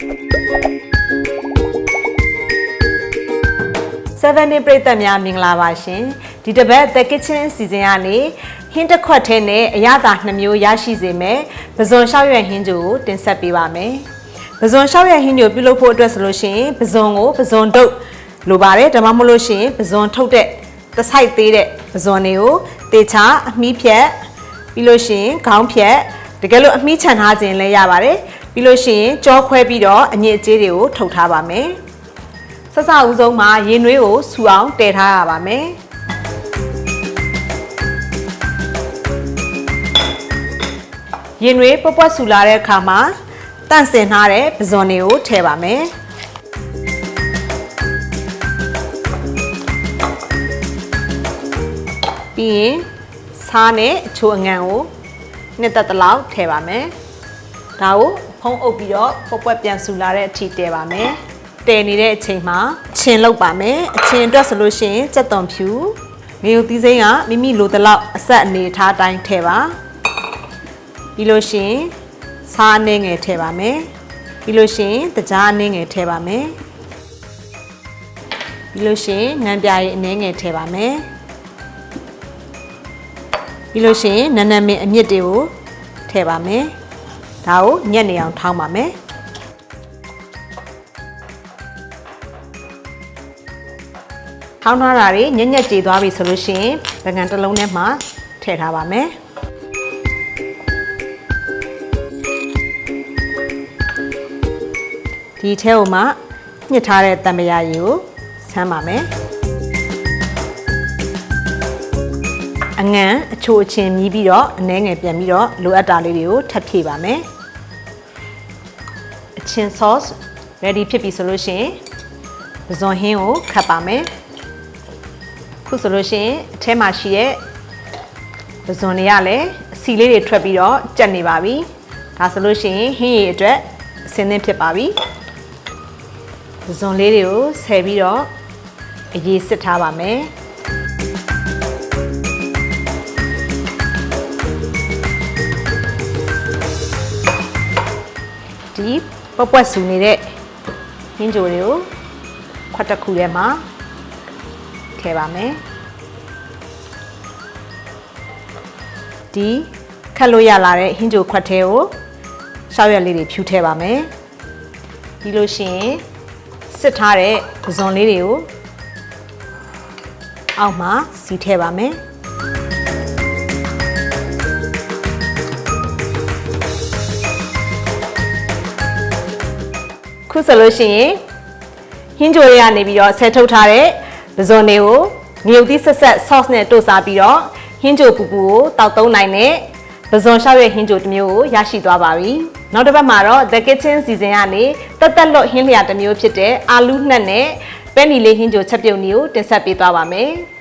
7 day ပြည်သက်များမင်္ဂလာပါရှင်ဒီတစ်ပတ် The Kitchen စီစဉ်ကနေဟင်းတစ်ခွက်ထဲနဲ့အရသာနှစ်မျိုးရရှိစေမယ်ပဇွန်လျှောက်ရွက်ဟင်းကြိုကိုတင်ဆက်ပေးပါမယ်ပဇွန်လျှောက်ရွက်ဟင်းကြိုပြုလုပ်ဖို့အတွက်ဆိုလို့ရှိရင်ပဇွန်ကိုပဇွန်တုပ်လိုပါတယ်ဒါမှမဟုတ်လို့ရှိရင်ပဇွန်ထုတ်တဲ့တစ်ဆိုင်သေးတဲ့ပဇွန်တွေကိုတေချာအမီးဖြတ်ပြီးလို့ရှိရင်ခေါင်းဖြတ်တကယ်လို့အမီးချန်ထားခြင်းလည်းရပါတယ် ပြီးလို့ရှိရင်ကြောခွဲပြီးတော့အညစ်အကြေးတွေကိုထုတ်ထားပါမယ်ဆက်စအဦးဆုံးမှာရေနွေးကိုဆူအောင်တည်ထားရပါမယ်ရေနွေးပွက်ပွက်ဆူလာတဲ့အခါမှာတန့်စင်ထားတဲ့ပဇွန်တွေကိုထည့်ပါမယ်ပြီးရင်ဆားနဲ့အချိုအငံကိုနှစ်သက်တလောက်ထည့်ပါမယ်ဒါကို ဖုံးအုပ်ပြီးတော့ပွက်ပွက်ပြန်ဆူလာတဲ့အထိတည်ပါမယ်တည်နေတဲ့အချိန်မှာအချင်းလောက်ပါမယ်အချင်းအတွက်ဆိုလို့ရှိရင်စက်သွန်ဖြူငရုတ်သီးစိမ်းကမိမိလိုတလောက်အဆက်အနေထားတိုင်းထည့်ပါပြီးလို့ရှိရင်ဆားအနှဲငယ်ထည့်ပါမယ်ပြီးလို့ရှိရင်တကြားအနှဲငယ်ထည့်ပါမယ်ပြီးလို့ရှိရင်ငံပြားရဲ့အနှဲငယ်ထည့်ပါမယ်ပြီးလို့ရှိရင်နန်းနန်းမင်းအမြင့်တွေကိုထည့်ပါမယ် ဒါကိုညက်နေအောင်ထောင်းပါမယ်ထောင်းထားတာတွေညက်ညက်ကြေသွားပြီဆိုလို့ရှိရင်ပကံတစ်လုံးထဲမှာထည့်ထားပါမယ်ဒီထဲကိုမှညှစ်ထားတဲ့တံပရာရည်ကိုဆမ်းပါမယ် အငံအချိုအချင်းမြည်ပြီးတော့အနှဲငယ်ပြန်ပြီးတော့လိုအပ်တာလေးတွေကိုထပ်ဖြည့်ပါမယ်အချင်း sauce ready ဖြစ်ပြီဆိုလို့ရှိရင်ပဇွန်ဟင်းကိုခတ်ပါမယ်ခုဆိုလို့ရှိရင်အထဲမှာရှိတဲ့ပဇွန်တွေကလည်းအစီလေးတွေထွက်ပြီးတော့ကြက်နေပါပြီဒါဆိုလို့ရှိရင်ဟင်းရည်အတွက်အစင်းသင်းဖြစ်ပါပြီပဇွန်လေးတွေကိုဆယ်ပြီးတော့အရေးစစ်ထားပါမယ် ပွက်ပွက်ဆူနေတဲ့ဟင်းကြိုတွေကိုခွက်တစ်ခုထဲမှာထည့်ပါမယ်ဒီခတ်လို့ရလာတဲ့ဟင်းကြိုခွက်ထဲကိုရှောက်ရက်လေးတွေဖြူထည့်ပါမယ်ပြီးလို့ရှိရင်စစ်ထားတဲ့ပဇွန်လေးတွေကိုအောက်မှာစီထည့်ပါမယ် ခုဆိုလို့ရှိရင်ဟင်းကြိုတွေကနေပြီးတော့ဆဲထုတ်ထားတဲ့ပဇွန်တွေကိုငရုတ်သီးဆက်ဆက် sauce နဲ့တို့စားပြီးတော့ဟင်းကြိုပူပူကိုတောက်သုံးနိုင်တဲ့ပဇွန်ရှောက်ရဲ့ဟင်းကြိုတစ်မျိုးကိုရရှိသွားပါပြီ။နောက်တစ်ပတ်မှာတော့ The Kitchen စီစဉ်ကနေတက်တက်လွတ်ဟင်းလျာတစ်မျိုးဖြစ်တဲ့အာလူးနှက်နဲ့ပဲနီလေးဟင်းကြိုချက်ပြုတ်နည်းကိုတင်ဆက်ပေးသွားပါမယ်။